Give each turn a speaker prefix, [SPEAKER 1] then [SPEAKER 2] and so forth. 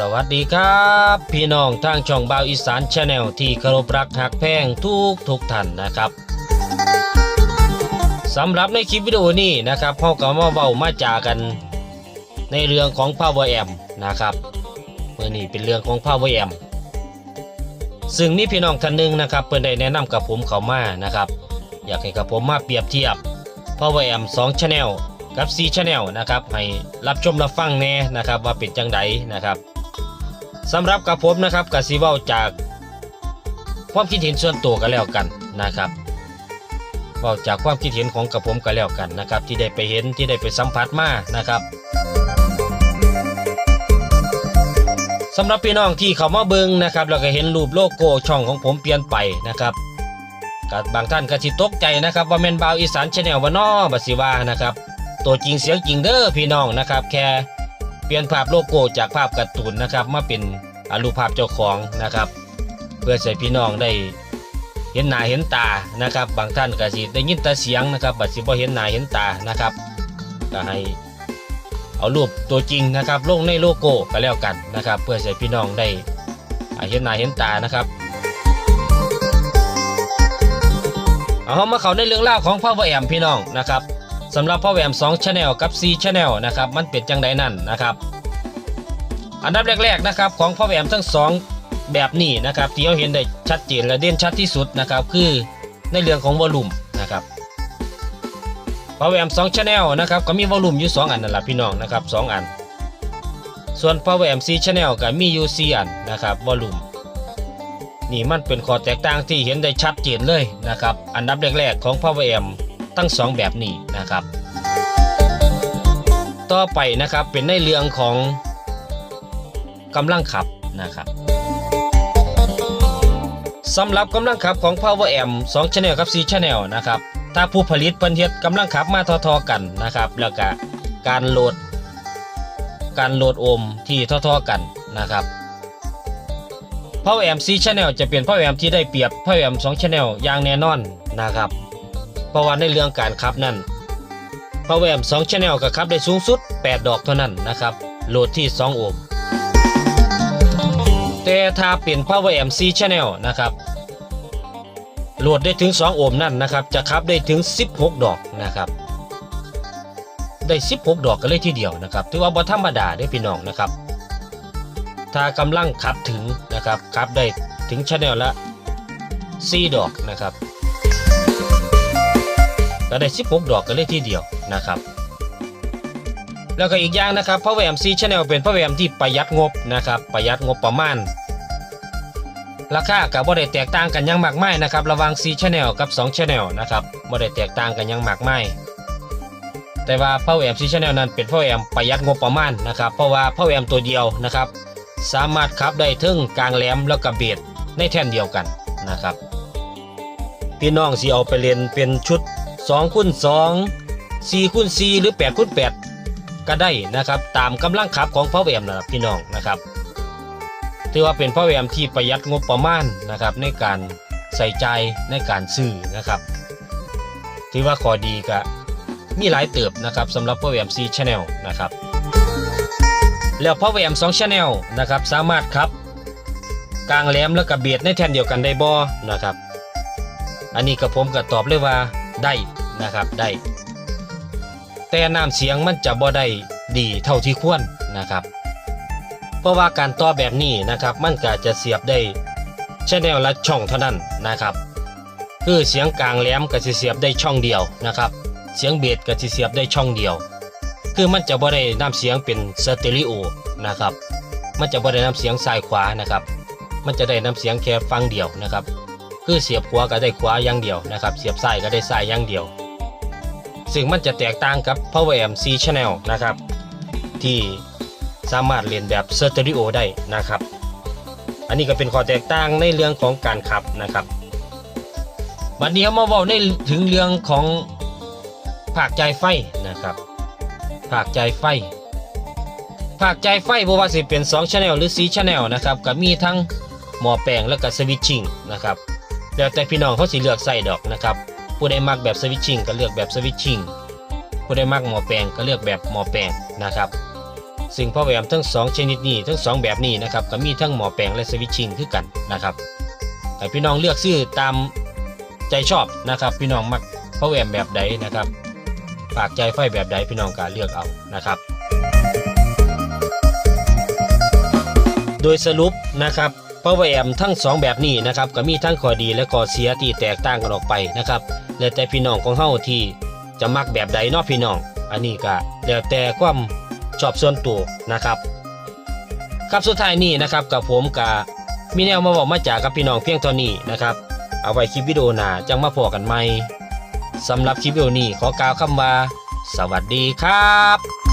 [SPEAKER 1] สวัสดีครับ พี่น้องทางช่องบ่าวอีสานชาแนลที่เคารพรักหักแพงทุกทุกท่านนะครับสำหรับในคลิปวิดีโอนี้นะครับพ่อก็มาเว้ามาจากัน ในเรื่องของ Power Amp นะครับเมื่อนี้เป็นเรื่องของ Power Amp ซึ่งมีพี่น้องท่านหนึ่งนะครับเพิ่นได้แนะนำกับผมเขามานะครับ อยากให้กับผมมาเปรียบเทียบ Power Amp 2 Channel กับ4 Channel นะครับให้รับชมรับฟังแน่นะครับว่าเป็นจังไดนะครับ สำหรับกับผมนะครับกสิเว้าจากความคิดเห็นส่วนตัวกันแล้วกันนะครับเว้าจากความคิดเห็นของกับผมกันแล้วกันนะครับ ที่ได้ไปเห็นที่ได้ไปสัมผัสมานะครับสำหรับพี่น้องที่เขามาเบิงนะครับแล้วก็เห็นรูปโลโก้ช่องของผมเปลี่ยนไปนะครับกับบางท่านก็สิตกใจนะครับว่าแมนบาวอีสานชาแนลวะน้อบัสิว่านะครับ ตัวจริงเสียงจริงเด้อพี่น้องนะครับ แค่ เปลี่ยนภาพโลโก้จากภาพการ์ตูนนะครับ มาเป็นอรูปภาพเจ้าของนะครับ เพื่อใส่พี่น้องได้เห็นหน้าเห็นตานะครับ บางท่านก็สิได้ยินแต่เสียงนะครับบัดสิบ่เห็นหน้าเห็นตานะครับก็ให้เอารูปตัวจริงนะครับ ลงในโลโก้ก็แล้วกันนะครับ เพื่อใส่พี่น้องได้เห็นหน้าเห็นตานะครับเอาเขามาเขาในเรื่องเล่าวของ Power Amp พี่น้องนะครับ สำหรับ Power Amp 2 Channel กับ4 Channel นะครับมันเป็นจังใดนั่นนะครับ อันดับแรกๆนะครับของ Power Amp ทั้ง 2 แบบนี้นะครับที่เราเห็นได้ชัดเจนและเด่นชัดที่สุดนะครับคือในเรื่องของวอลลุ่มนะครับ Power Amp 2 Channel นะครับก็มีวอลลุ่มอยู่ 2 อันนั่นแหละพี่น้องนะครับ 2 อัน ส่วน Power Amp 4 Channel ก็มีอยู่4อันนะครับวอลลุ่มนี่มันเป็นข้อแตกต่างที่เห็นได้ชัดเจนเลยนะครับอันดับแรกๆของ Power Amp ทั้งสองแบบนี้นะครับ ต่อไปนะครับเป็นในเรื่องของกำลังขับนะครับสำหรับกำลังขับของ Power Amp 2 Channel กับ 4 Channel นะครับ ถ้าผู้ผลิตเพิ่นเฮ็ดกำลังขับมาทอๆกันนะครับ แล้วก็การโหลด การโหลดโอห์มที่ทอๆกันนะครับ Power Amp 4 Channel จะเป็น Power Amp ที่ได้เปรียบ Power Amp 2 Channel อย่างแน่นอนนะครับ ราะว่าในเรื่องการขับนั้น Power Amp 2 Channel ก็ขับได้สูงสุด 8 ดอกเท่านั้นนะครับ โหลดที่ 2 โอห์มแต่ถ้าเป็น Power Amp 4 Channel นะครับโหลดได้ถึง 2 โอห์มนั่นนะครับ จะขับได้ถึง 16 ดอกนะครับได้ 16 ดอกกันเลยทีเดียวนะครับ ถือว่าบ่ธรรมดาเด้พี่น้องนะครับ ถ้ากำลังขับถึงนะครับขับได้ถึงชแนลละ 4 ดอกนะครับ ก็ได้16 ดอกกันเลยทีเดียวนะครับแล้วก็อีกอย่างนะครับ Power Amp 4 Channel เป็น Power Amp ที่ประหยัดงบนะครับประหยัดงบประมาณ ราคากับบ่ได้แตกต่างกันยังมากมายนะครับระหว่าง4 Channel กับ2 Channel นะครับบ่ได้แตกต่างกันยังมากมายแต่ว่า Power Amp 4 Channel นั้นเป็น Power Amp ประหยัดงบประมาณนะครับเพราะว่า Power Amp ตัวเดียวนะครับสามารถขับได้ถึงกลางแหลมแล้วก็เบียดในแท่นเดียวกันนะครับพี่น้องสิเอาไปเรียนเป็นชุด 2คูณ2 4คูณ4หรือ8คูณ8ก็ได้นะครับ ตามกำลังขับของ Power Amp นะครับพี่น้องนะครับถือว่าเป็น Power Amp ที่ประหยัดงบประมาณนะครับ ในการใส่ใจในการซื้อนะครับถือว่าข้อดีก็มีหลายเติบนะครับสำหรับ Power Amp 4 Channel นะครับแล้ว Power Amp 2 Channel นะครับสามารถครับกลางแหลมแล้วก็เบียดในแทนเดียวกันได้บ่นะครับ อันนี้กับผมก็ตอบเลยว่า ได้นะครับได้ แต่น้ำเสียงมันจะบ่ได้ดีเท่าที่ควรนะครับ เพราะว่าการต่อแบบนี้นะครับ มันก็จะเสียบได้ชแนลละช่องเท่านั้นนะครับ คือเสียงกลางแหลมก็จะเสียบได้ช่องเดียวนะครับ เสียงเบสก็จะเสียบได้ช่องเดียว คือมันจะบ่ได้น้ำเสียงเป็นสเตอริโอนะครับ มันจะบ่ได้น้ำเสียงซ้ายขวานะครับ มันจะได้น้ำเสียงแค่ฟังเดียวนะครับ คือเสียบขวาก็ได้ขวาอย่างเดียวนะครับ เสียบซ้ายก็ได้ซ้ายอย่างเดียว ซึ่งมันจะแตกต่างกับ Power Amp C Channel นะครับ ที่สามารถเรียนแบบสเตอริโอได้นะครับ อันนี้ก็เป็นข้อแตกต่างในเรื่องของการขับนะครับบัดนี้เรามาเว้าในถึงเรื่องของภาคใจไฟนะครับภาคใจไฟภาคใจไฟบ่ว่าสิเป็น2 Channel หรือ4 Channel นะครับก็มีทั้งหม้อแปลงแล้วก็สวิตชิ่งนะครับ แล้วแต่พี่น้องเขาสิเลือกใส่ดอกนะครับ ผู้ใดมักแบบสวิตชิ่งก็เลือกแบบสวิตชิ่งผู้ใดมักหม้อแปลงก็เลือกแบบหม้อแปลงนะครับซึ่ง Power Amp ทั้ง 2 ชนิดนี้ทั้ง 2 แบบนี้นะครับก็มีทั้งหมอแปลงและสวิตชิ่งคือกันนะครับแต่พี่น้องเลือกซื้อตามใจชอบนะครับ พี่น้องมัก Power Amp แบบใดนะครับฝากใจไฟแบบใดพี่น้องก็เลือกเอานะครับ โดยสรุปนะครับ Power Amp ทั้ง 2 แบบนี้นะครับก็มีทั้งข้อดีและข้อเสียที่แตกต่างกันออกไปนะครับแล้วแต่พี่น้องของเฮาที่จะมักแบบใดเนาะพี่น้อง อันนี้ก็แล้วแต่ความชอบส่วนตัวนะครับครับสุดท้ายนี้นะครับกับผมกับมีแนวมาบอกมาจากกับพี่น้องเพียงเท่านี้นะครับเอาไว้คลิปวิดีโอหน้าจังมาพอกันใหม่สำหรับคลิปวิดีโอนี้ขอกล่าวคำว่า สวัสดีครับ